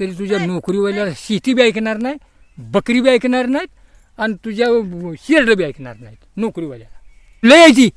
तरी तुझ्या नोकरीवाल्याला शेती बी ऐकणार नाही बकरी बी ऐकणार नाहीत आणि तुझ्या शेरड बी ऐकणार नाहीत नोकरीवाल्याला. लय ती.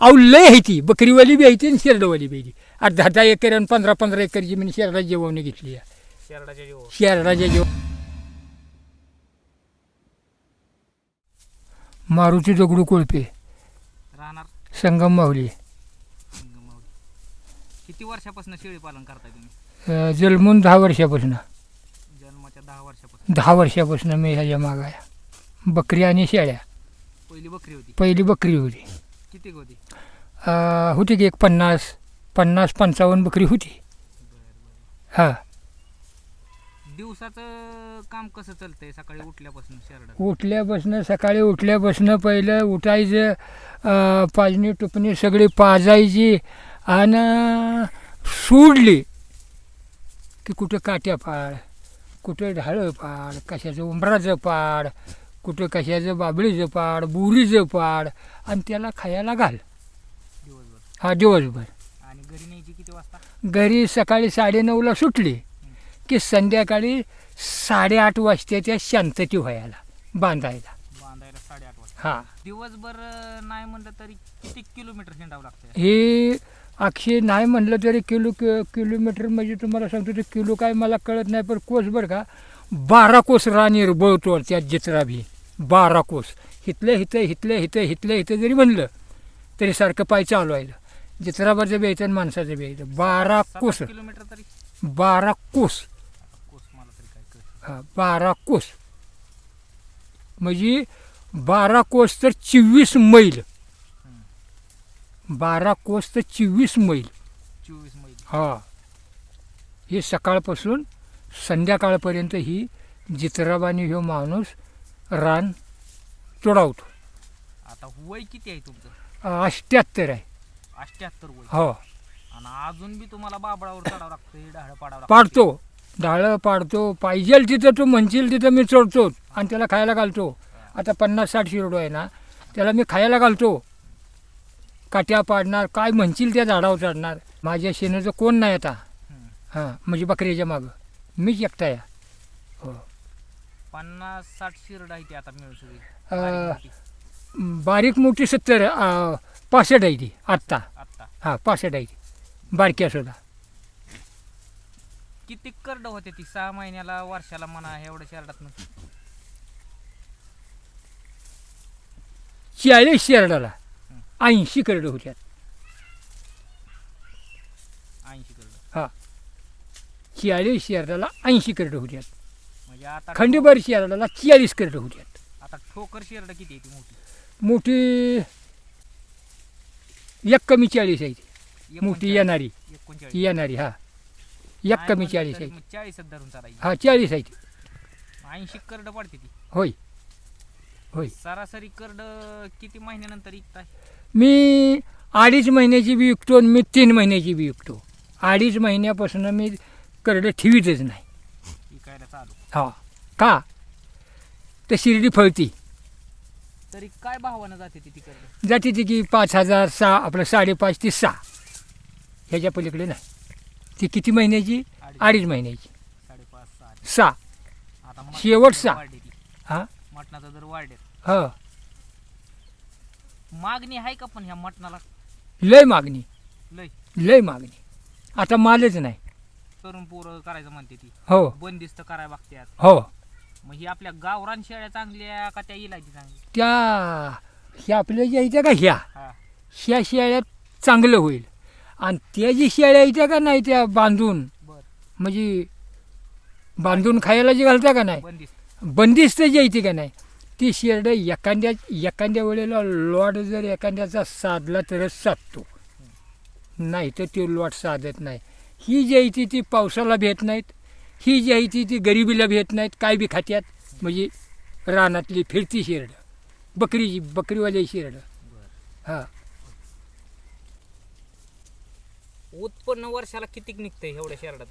अहो लय आहे ती. बकरीवाली बी आहे आणि शेरडवाली बी आहे आता दहा दहा एकर आणि पंधरा पंधरा एकर जमीन शेरडा जेवण घेतली शेरडाच्या जीव शेरडाच्या जेव मारुती दगडू कोळपे. राहणार. संगम माऊली. संगमावली. किती वर्षापासून शेळी पालन करताय तुम्ही? अं, जन्मून दहा वर्षापासून. जन्माच्या दहा वर्षापासून. दहा वर्षापासून मी ह्याच्या मागाया बकरी आणि शेळ्या. पहिली बकरी होती. पहिली बकरी होती. किती होती? अं, होती की एक पन्नास पन्नास पंचावन्न बकरी होती. हां. दिवसाचं काम कसं चालतंय सकाळी उठल्यापासून उठल्यापासनं सकाळी उठल्यापासनं पहिलं उठायचं अं, पाजणी टुपणी सगळी पाजायची आणि सोडली. की कुठं काट्या पाड कुठं ढाळं पाड कशाचं उंबराचं पाड कुठं कशाचं बाबळीचं पाड बुरीचं पाड आणि त्याला खायला घाल. दिवसभर हा दिवसभर. आणि घरी न्यायची किती वाजता? घरी सकाळी साडेनऊला सुटली की संध्याकाळी साडेआठ वाजता त्या शांतती व्हायला बांधायला. बांधायला साडेआठ वाजता. हां. दिवसभर अं, नाही म्हणलं तरी किती किलोमीटर हिंडावं लागतं हे अक्षय नाही म्हणलं तरी किलो कि किलोमीटर म्हणजे तुम्हाला सांगतो ते किलो काय मला कळत नाही पण कोस बरं का बारा कोस राणी बळतो त्या जित्रा बी. बारा कोस. हिथलं हिथं हिथलं हिथं हिथलं हिथं जरी म्हणलं तरी सारखं पाय चालू आहे. जित्रावरचं बी यायचं आणि माणसाचं बी यायचं बारा कोस आठ किलोमीटर तरी. बारा कोस. हा बारा कोस. म्हणजे बारा कोस तर चोवीस मैल. बारा कोस तर चोवीस मैल. चोवीस मैल. हा. हे सकाळपासून संध्याकाळपर्यंत ही जित्राबानी ह्यो माणूस रान चोडावतो. आता वय किती आहे तुमचं? अष्ट्याहत्तर आहे. अष्ट्याहत्तर वय. हो. आणि अजून बी तुम्हाला बाबळावर चढावं लागतं डाळ पाडावं लागतं पाडतो. डाळं पाडतो. पाहिजेल तिथं तू म्हणशील तिथं मी चढतो. आणि त्याला खायला घालतो. आता पन्नास साठ शिरडो आहे ना त्याला मी खायला घालतो. काट्या पाडणार काय म्हणशील त्या झाडावर चढणार? माझ्या शेणाचं कोण नाही आता. हां म्हणजे बकरीच्या मागं. मीच एकटा आहे. हो. पन्नास साठ शिरड आहे ती आता मिळू अं, बारीक मोठी. सत्तर पासष्ट आहे ती आत्ता. आत्ता. हां पासष्ट आहे ती. बारक्या सुद्धा. किती करड होते ती? सहा महिन्याला वर्षाला म्हणा एवढ्या शहरात चाळीस शेरडाला. ऐंशी करडं होत्यात ऐंशी करड. हां. चाळीस शेरडाला ऐंशी करडं होत्यात म्हणजे आता खंडीभर शेरडाला चाळीस करडं होत्यात आता ठोकर शेरड किती आहे ती मोठी? मोठी एक कमी चाळीस आहे ती. मोठी येणारी. एकोणचाळीस. येणारी हा. एक कमी चाळीस आहे मग चाळीसच धरून चालायची. हा चाळीस आहे ती. ऐंशी करड पडते ती. होय. होय. सरासरी करड किती महिन्यानंतर विकताय मी अडीच महिन्याची बी विकतो आणि मी तीन महिन्याची बी विकतो. अडीच महिन्यापासून मी करडं ठेवीतच नाही. हा. का? तर शिर्डी फळती. तरी काय भावानं जाते ती ती करड जाते ती की पाच हजार सहा आपलं साडेपाच ते सहा. ह्याच्या पलीकडे नाही. ती किती महिन्याची? अडीच. महिन्याची. साडेपाच सहा. शेवट सहा. हा? मटणाचा दर वाढले. हो. मागणी आहे का पण ह्या मटणाला? लय मागणी. लय. लय मागणी. आता मालच नाही. तरुण पोरं करायचं म्हणते ती. हो. बंदिस्त करायला बघतात हो. मग ही आपल्या गावरान शेळ्या चांगल्या का त्या इलायची चांगली त्या ह्या आपल्या ज्या येत्या का ह्या? हा. ह्या शेळ्या चांगलं होईल. आणि त्या जी शेळ्या येत्या का नाही त्या बांधून? बर. म्हणजे बांधून खायला जे घालत्या का नाही? बंदिस्त. बंदिस्त जे येते का नाही? ती शेरडं एखाद्या एखाद्या वेळेला लॉट जर एखाद्याचा साधला तरच साधतो. नाही तर ते लॉट साधत नाही. ही जी आहे ती ती पावसाला भेट नाहीत. ही जी आहे ती ती गरिबीला भेट नाहीत. काय बी खात्यात. म्हणजे रानातली फिरती शेरडं. बकरीची बकरीवाली शेरडं. हां. उत्पन्न वर्षाला किती निघतंय एवढ्या शेरडात?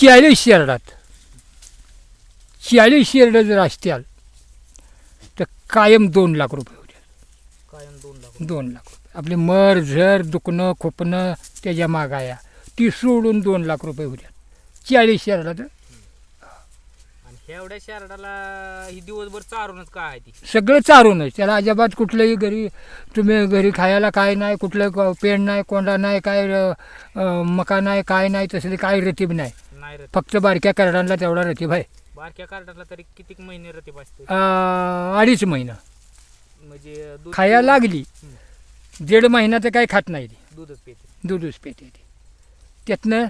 चाळीस शेरडात. चाळीस शेरडं जर असत्याल तर कायम दोन लाख रुपये होते कायम दोन लाख दोन लाख रुपये. आपले मर झर दुखणं खुपणं त्याच्या मागाया ती सोडून दोन लाख रुपये होत्या चाळीस शेरडाचं आणि एवढ्या शहराला ही दिवसभर चारूनच काय आहे ती? सगळं चारूनच. त्याला अजिबात कुठलंही घरी तुम्ही घरी खायला काय नाही कुठलं पेंड नाही कोंडा नाही काय मका नाही काय नाही तसले काय रतीब नाही. फक्त बारक्या करडांना तेवढा रतीब आहे. बारक्या कार्डाला तरी किती महिने अ, अडीच महिना. म्हणजे दूध खायला लागली. दीड महिना तर काही खात नाही ती. दूधच पिते. दूधच पिते ती. त्यातनं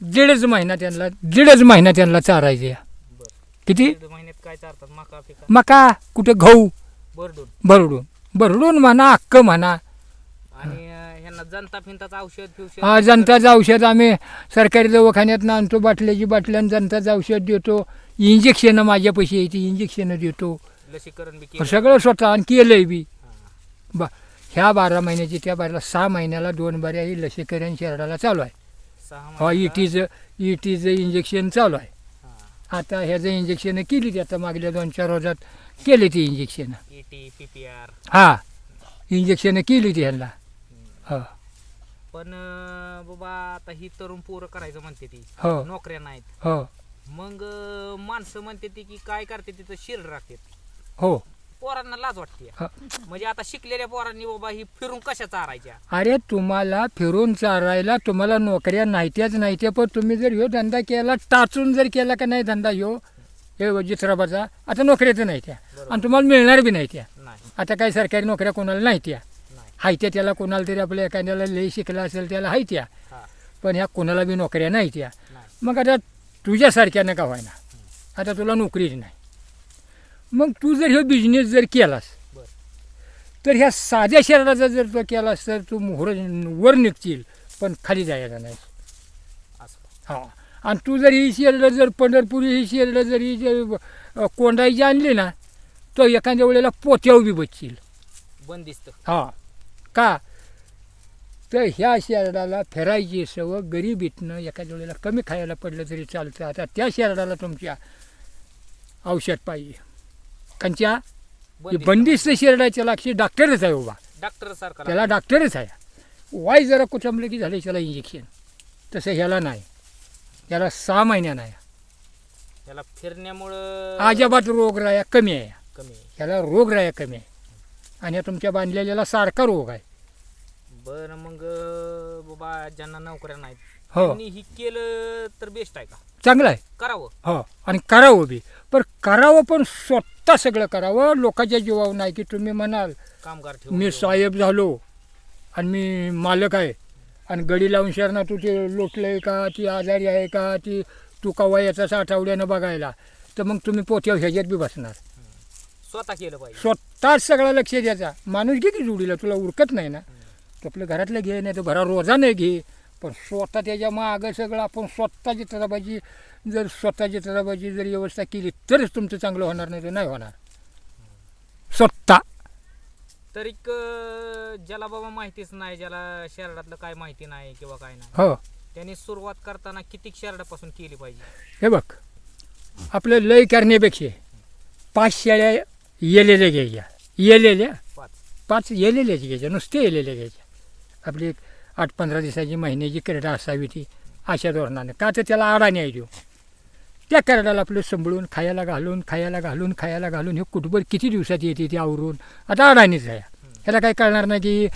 दीडच महिना त्यांना दीडच महिना त्यांना चारायचे बर. किती? दीड महिन्यात काय चारतात? मका पिका मका कुठं गहू? बरडून भरडून. भरडून म्हणा अक्क म्हणा. आणि अं, ह्यांना जनता फिंताचं औषध फिवषध हा जनताचं औषध आम्ही सरकारी दवाखान्यात आणतो बाटल्याची बाटल्यानं जनताचं औषध देतो. इंजेक्शनं माझ्या पैसे येते इंजेक्शनं देतो. लसीकरण बी केलं. सगळं स्वतः आणि केलंय बी. बा ह्या बारा महिन्याची त्या बाराला सहा महिन्याला दोन बाऱ्या ही लसीकरण शहराला चालू आहे. सहा हा महिन्याला- इटीचं इटीचं इंजेक्शन चालू आहे. हा. आता ह्याचं इंजेक्शन केली ती आता मागल्या दोन चार रोजात केली ती इंजेक्शन ET, PPR. हा इंजेक्शन केली ती ह्यांना. हो. पण अं, बाबा आता ही तरुण पोरं करायचं म्हणते ती. हो. नोकऱ्या नाहीत. हो. मग अं, माणसं म्हणते ती की काय करते तिथं शिरड राहते. हो. पोरांना लाज वाटते. हा. म्हणजे आता शिकलेल्या पोरांनी बाबा ही फिरून कशा चारायच्या? अरे तुम्हाला फिरून चारायला तुम्हाला नोकऱ्या नाहीत्याच नाहीत्या पण तुम्ही जर ह्यो धंदा केला टाचून जर केला का नाही धंदा ह्यो? हे जित्राबाचा आता नोकऱ्याचं नाही त्या. आणि तुम्हाला मिळणार बी नाही त्या नाही. आता काही सरकारी नोकऱ्या कोणाला नाही त्या नाही. हायत्या त्याला कोणाला तरी आपल्या एखाद्याला लई शिकला असेल त्याला हायत्या. हा. पण ह्या कोणाला बी नोकऱ्या नाही त्या नाही. मग आता तुझ्यासारख्यानं का व्हायना आता तुला नोकरीच नाही. मग तू जर हे बिझनेस जर केलास बर. तर ह्या साध्या शहराचा जर तो केलास तर तू मोहर वर निघतील पण खाली जायला नाही. हा. आणि तू जर ही शेरडं जर पंढरपुरी ही शेरडं जर ही जर अ, कोंडाईची आणली ना तर एखाद्या वेळेला पोत्यावर बी बसशील. बंदिस्त हा. का? तर ह्या शेरडाला फिरायची सवय गरिबीतनं एखाद्या वेळेला कमी खायला पडलं तरी चालतं. आता त्या शेरडाला तुमच्या औषध पाहिजे. कंच्या? बंदिस्त शेरडाच्या लागशी डॉक्टरच आहे उभा डॉक्टर सारखा त्याला डॉक्टरच आहे. वाय जरा कुचंबलं की झालं त्याला इंजेक्शन. तसं ह्याला नाही. त्याला सहा महिन्यानं आहे त्याला फिरण्यामुळं अजाबात रोगराया कमी आहे. कमी. ह्याला रोगराया कमी आहे. आणि तुमच्या बांधलेल्याला सारखा रोग आहे. बरं मग बाबा ज्यांना नोकऱ्या नाहीत हो. त्यांनी ही केलं तर बेस्ट आहे का? चांगलं आहे. करावं. हो आणि करावं बी. पण करावं पण स्वतः सगळं करावं. लोकांच्या जीवावर नाही की तुम्ही म्हणाल कामगार ठेवून मी साहेब झालो आणि मी मालक आहे. आणि गडी लावून शरणा तू ते लोटलंय का ती आजारी आहे का ती तू कवा याचाच आठवड्यानं बघायला. तर मग तुम्ही पोत्या ह्याच्यात बी बसणार. स्वतः केलं पाहिजे. स्वतःच सगळा लक्ष द्यायचा. माणूस घे की जोडीला तुला उरकत नाही ना. तू आपलं घरातलं घे नाही तर भरा रोजानं घे. पण स्वतः त्याच्या मागं सगळं आपण स्वतःची तराबाजी जर स्वतःची तराबाजी जर व्यवस्था केली तरच तुमचं चांगलं होणार नाही तर नाही होणार. स्वतः. तरी क- ज्याला बाबा माहितीच नाही ज्याला शहरातलं काय माहिती नाही किंवा काय नाही हो. त्यांनी सुरुवात करताना किती शहरापासून केली पाहिजे? हे बघ आपलं लय करण्यापेक्षा पाच शेळ्या येलेल्या घ्यायच्या. येलेल्या? पाच. पाच येलेल्याच घ्यायच्या नुसते येलेल्या घ्यायच्या. आपली एक आठ पंधरा दिवसाची महिन्याची करडा असावी ती अशा धोरणाने. का तर त्याला आडा न्याय देऊ. त्या करडाला आपलं संभळून खायला घालून खायला घालून खायला घालून हे कुटुंब किती दिवसात येते ती आवरून? आता अडाणीच आहे. ह्याला काय कळणार नाही की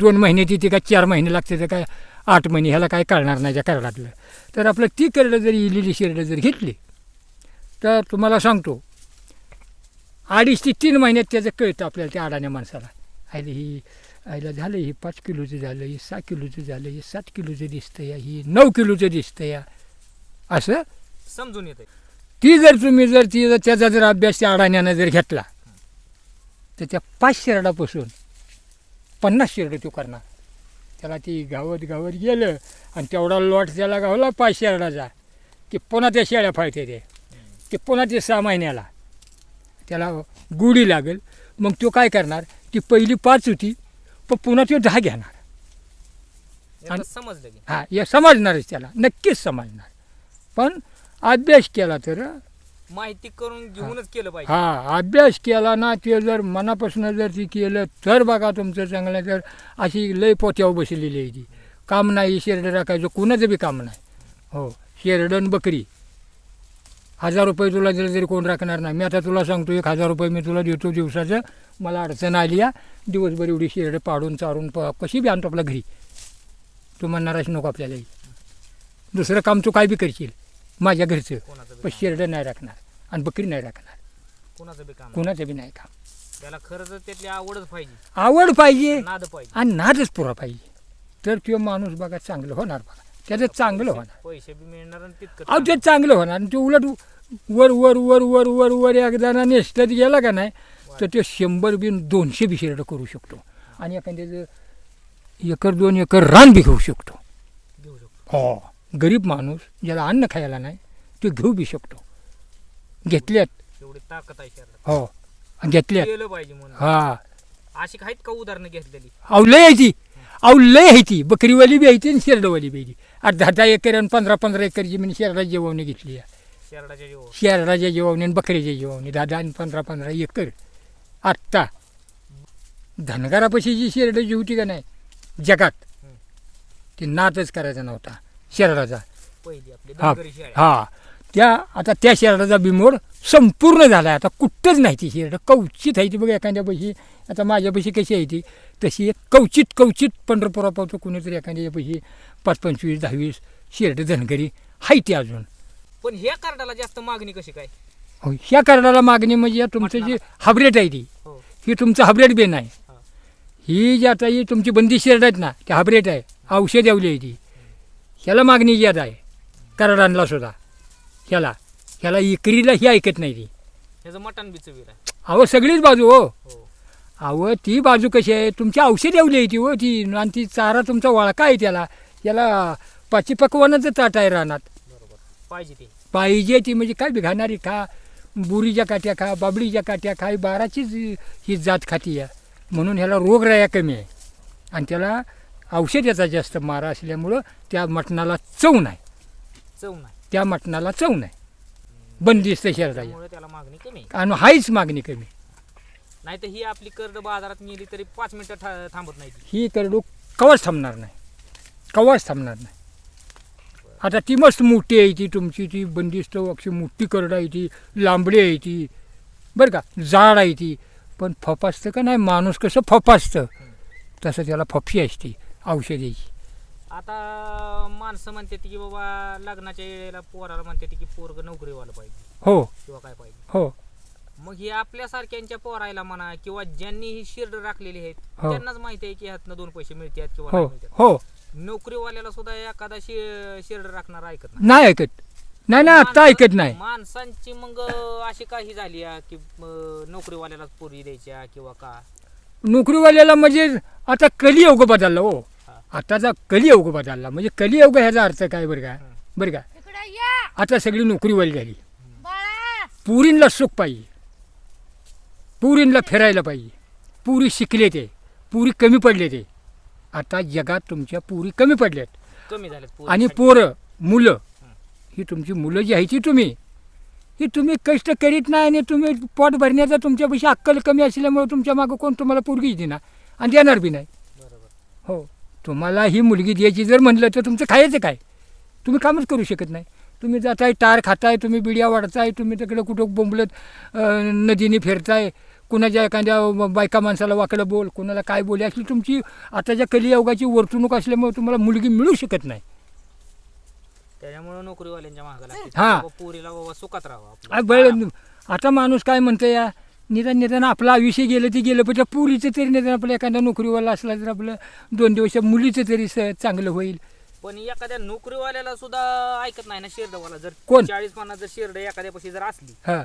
दोन महिने येते का चार महिने लागते तर काय आठ महिने ह्याला काय कळणार नाही त्या करडातलं. तर आपलं ती करडं जर इलेली शेरडं जर घेतली तर तुम्हाला सांगतो अडीच ते तीन महिन्यात त्याचं कळतं आपल्याला त्या अडाण्या माणसाला. आणि ही आईला झालं हे पाच किलोचं झालं हे सहा किलोचं झालं हे सात किलोचं दिसतं या ही नऊ किलोचं दिसतं या असं? समजून येते ती जर तुम्ही जर ती जर त्याचा जर अभ्यास त्या अडाण्यानं जर घेतला तर त्या पाच शेरडापासून पन्नास शेरडं तो करणार. त्याला ती गावत गावत गेलं आणि तेवढा लॉट त्याला गावला पाच शेरडाचा की पुन्हा त्या शेळ्या फाळते ते की पुन्हा ते सहा महिन्याला. त्याला गुढी लागेल. मग तो काय करणार? ती पहिली पाच होती पण पुन्हा तो दहा घेणार. आणि- समजलं की. हा हे समजणारच त्याला. नक्कीच समजणार. पण अभ्यास केला तर माहिती करून घेऊनच केलं पाहिजे. हा अभ्यास केला ना ते जर मनापासून जर ती केलं तर बघा तुमचं चांगलं. तर अशी लय पोत्यावर बसलेली आहे ती. काम नाही शेरडं राखायचं. कुणाचं बी काम नाही. हो शेरडन बकरी. हजार रुपये तुला दिले तरी कोण राखणार नाही. मी आता तुला सांगतो एक हजार रुपये मी तुला देतो दिवसाचं. मला अडचण आली या. दिवसभर एवढी शेरडं पाडून चारून प कशी बी आणतो आपल्या घरी. तू म्हणणारच नको आपल्याला. दुसरं काम तू काय बी करशील. माझ्या घरचं. पण. शेरडं नाही. राखणार आणि बकरी नाही राखणार. कोणाचं बी काम कुणाचं बी नाही काम. त्याला खरंच त्यातली आवडच पाहिजे. आवड पाहिजे. नाद पाहिजे. आणि नादच पुरा पाहिजे. तर तो माणूस बघा चांगलं होणार बघा. त्याचं चांगलं होणार. पैसे बी मिळणार आणि तितकं अहो ते चांगलं. होणार. आणि ते उलट वर वर वर वर वर वर एकदा ना नेसटत गेला का नाही तर ते शंभर बी दोनशे बी शेरडं करू शकतो. आणि एखाद्याचं एकर दोन एकर रान बी घेऊ शकतो. घेऊ शकतो. हो. गरीब माणूस ज्याला अन्न खायला नाही ते घेऊ बी शकतो. घेतल्यात. एवढी ताकद आहे शहरात हो. घेतल्यात. केलं पाहिजे म्हणून. हा. अशी आहेत का उदाहरणं घेतलेली? अहो लय आहे ती. अहो लय आहे ती. बकरीवाली बी आहे ती आणि शेरडवाली बी आहे ती. आता दहा दहा एकर आणि पंधरा पंधरा एकर जमीन शेरडा जेववणी घेतली आहे. शहराच्या जीवावर शेरडाच्या जेववणी आणि बकरीच्या जेववणी दहा दहा आणि पंधरा पंधरा एकर. आत्ता. धनगरापाशी जी शेरडं जी होती का नाही जगात. ती नातच करायचा नव्हता शेरडाचा. पहिली आपली हा. हा. त्या आता त्या शेरडाचा बिमोड संपूर्ण झाला आहे आता कुठंच नाही ती शेरडं कवचित आहे ती बघा एखाद्यापाशी. आता माझ्यापाशी कशी आहे ती? तशी एक कवचित कवचित पंढरपुरापासून कुणीतरी एखाद्यापाशी पाच पंचवीस दहावीस शेरडं धनगरी आहे ती अजून. पण ह्या कार्डाला जास्त मागणी कशी काय? हो ह्या कार्डाला मागणी म्हणजे या तुमचं जे हायब्रेड आहे ती. हो. ही तुमचं हायब्रेड बेन आहे. हा. जी आता ही तुमची बंदी शेरड आहेत ना ती हायब्रेड आहे. औषध येवली आहे ती. ह्याला मागणी याद आहे. कराडांना सुद्धा. ह्याला. ह्याला इकरीला ही ऐकत नाही ती. ह्याचं मटण बी चवीर आहे. अहो सगळीच बाजू हो. हो. अहो ती बाजू कशी आहे? तुमची औषध येवली आहे ती हो ती. आणि ती चारा तुमचा वळका आहे त्याला? याला पाची पकवानाचं ताट आहे रानात. बरोबर. पाहिजे ते. पाहिजे ती म्हणजे काय बिघाणारी खा. बुरीच्या काट्या खा बाबळीच्या काट्या खा ही बाराचीच ही जात खाती आहे. म्हणून ह्याला रोगराया कमी आहे. आणि त्याला औषध याचा जास्त मारा असल्यामुळं त्या मटणाला चव नाही. चव नाही. त्या मटणाला चव नाही. बंदिस्त त्यामुळे त्याला मागणी कमी आहे. आणि हाईच मागणी कमी नाही तर ही आपली कर्ड बाजारात नेली तरी पाच मिनिटं था- थांबत नाही ती. ही करडू कवाच थांबणार नाही. कवाच थांबणार नाही. आता ती मस्त मोठी आहे ती तुमची ती बंदिस्त अशी मोठी करड आहे ती लांबडी आहे ती बरं का जाड आहे ती. पण फपासतं का नाही माणूस कसं फपासतं? तसं त्याला फपशी असते औषधीची. आता माणसं म्हणते की बाबा लग्नाच्या वेळेला पोराला म्हणते की पोरग नोकरीवाला पाहिजे. हो. किंवा काय पाहिजे. हो. मग ही आपल्यासारख्यांच्या पोरायला म्हणा किंवा ज्यांनी ही शिर्ड राखलेली आहेत हो. त्यांनाच माहिती आहे की ह्यातनं दोन पैसे मिळतात किंवा हो. नाही मिळतात. हो. नोकरीवाल्याला सुद्धा एखादा शि- शिर्ड राखणार ऐकत नाही. नाही ऐकत. नाही नाही आत्ता माणसं- ऐकत नाही. माणसांची मग अशी काही झाली आहे की अं, नोकरीवाल्यालाच पोरी द्यायच्या किंवा का? नोकरीवाल्याला म्हणजे आता कलियुग बदलला हा. आताचा कलियुग बदलला. म्हणजे कलियुग ह्याचा अर्थ काय बरं का. बरं का? इकडे या. आता सगळी नोकरीवाली झाली. बाळा. पुरींला सुख पाहिजे. पुरींला फिरायला पाहिजे. पुरी शिकले ते. पुरी कमी पडले ते. आता जगात तुमच्या पुरी कमी पडल्यात. कमी पोरी. आणि पोरं मुलं. ही तुमची मुलं जी आहे ती तुम्ही. ही तुम्ही कष्ट करीत नाही आणि तुम्ही पोट भरण्याचा तुमच्यापाशी अक्कल कमी असल्यामुळे तुमच्या मागं कोण तुम्हाला पोरगी देणार? आणि देणार बी नाही. बरोबर. हो. तुम्हाला ही मुलगी द्यायची जर म्हणलं तर तुमचं खायचं काय? तुम्ही कामच करू शकत नाही. तुम्ही जाताय टार खाताय तुम्ही बिड्या वाढताय तुम्ही तिकडे कुठं बोंबलत नदीने फिरताय कुणाच्या एखाद्या बायका माणसाला वाकडं बोल कुणाला काय बोल अशी तुमची आताच्या कलियुगाची वर्तणूक असल्यामुळे तुम्हाला मुलगी मिळू शकत नाही. त्याच्यामुळे नोकरीवाल्यांच्या मागे लागते. हा. पोरीला बाबा सुखात आता माणूस काय म्हणतं या? निदान निदान आपलं आयुष्य गेलं ते गेलं पण त्या पुरीचं तरी निदान आपलं एखादा नोकरीवाला असला तर आपलं दोन दिवस मुलीचं तरी स- चांगलं होईल पण एखाद्या नोकरीवाल्याला सुद्धा ऐकत नाही ना शेरडवाला जर कोण? चाळीस पन्नास जर शेरड एखाद्यापाशी जर असली हां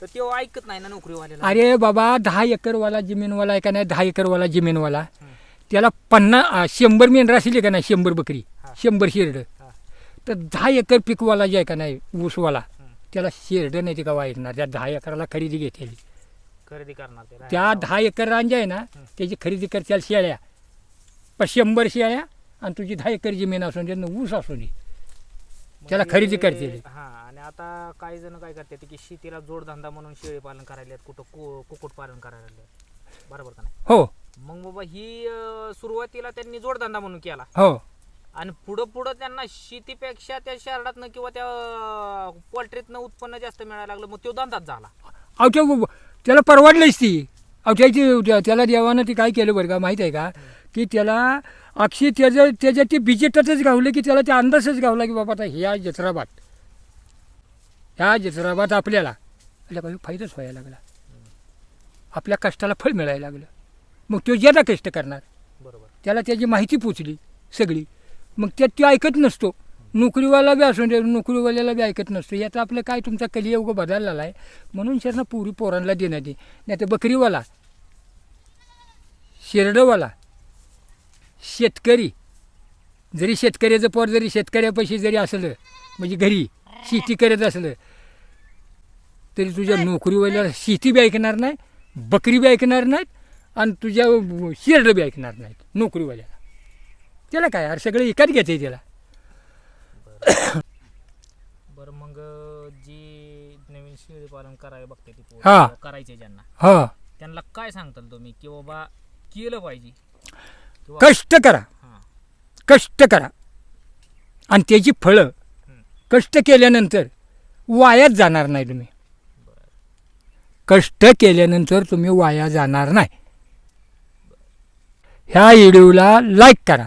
तर तेव्हा ऐकत नाही ना नोकरीवाल्याला अरे बाबा दहा एकरवाला जमीनवाला आहे का नाही दहा एकरवाला जमीनवाला. त्याला पन्नास शंभर मेंढर असली का नाही शंभर बकरी हा. शंभर शेरड हा. तर दहा एकर पिकवाला जे आहे का नाही ऊसवाला. त्याला शेरड नाही ते का वाईटणार त्या दहा एकराला खरेदी घेतलेली खरेदी करणार ते त्या दहा एकर रान जे आहे ना. त्याची खरेदी करत्याल शेळ्या. पण शंभर शेळ्या आणि तुझी दहा एकर जमीन असून दे ऊस असू दे. त्याला खरेदी करते. हा आणि आता काही जण काय करतात की शेतीला जोडधंदा म्हणून शेळी पालन करायला कुठं कु- कुक्कुट पालन करायला. बरोबर का नाही? हो. मग बाबा ही अं, सुरुवातीला त्यांनी जोडधंदा म्हणून केला. हो. आणि पुढं पुढं त्यांना शेतीपेक्षा त्या शहरातनं किंवा त्या पोल्ट्रीतनं उत्पन्न जास्त मिळायला लागलं मग तो धंदाच झाला. अहो त्याला परवडलीच ती. अहो त्याची त्या- त्याला देवानं ते काय केलं बरं का माहीत आहे का? की त्याला अक्षय त्याचं त्याच्या ते बिजेटातच गावलं की त्याला ते अंदाजच गावला की बाबा आता ह्या जत्राबाद ह्या जत्राबाद आपल्याला. आपल्या काही फायदाच व्हायला लागला. आपल्या कष्टाला फळ मिळायला लागलं. मग तो ज्यादा कष्ट करणार. बरोबर. त्याला त्याची माहिती पोचली सगळी. मग त्यात तो ऐकत नसतो. नोकरीवाला बी असून दे नोकरीवाल्याला बी ऐकत नसतो. याचं आपलं काय तुमचा कलियुग बदललेला आहे म्हणून त्यांना पुरी पोरांना देण्यात येईल नाही तर बकरीवाला शेरडवाला शेतकरी जरी शेतकऱ्याचं पोर जरी शेतकऱ्यापाशी जरी असलं म्हणजे घरी शेती करत असलं तरी तुझ्या नोकरीवाल्याला शेती बी ऐकणार नाही बकरी बी ऐकणार नाहीत आणि तुझ्या शेरडं बी ऐकणार नाहीत नोकरीवाल्याला. त्याला काय अरे सगळं एकाच घ्यायचं त्याला बरं मग जी नवीन शेळी पालन करायला बघते ती पोरं. हा. करायचे ज्यांना. हा. त्यांना काय सांगताल तुम्ही? की बाबा केलं पाहिजे. कष्ट करा. हां. कष्ट करा. आणि त्याची फळं कष्ट केल्यानंतर वायात जाणार नाही तुम्ही. कष्ट केल्यानंतर तुम्ही वाया जाणार नाही. ह्या व्हिडिओला लाईक करा.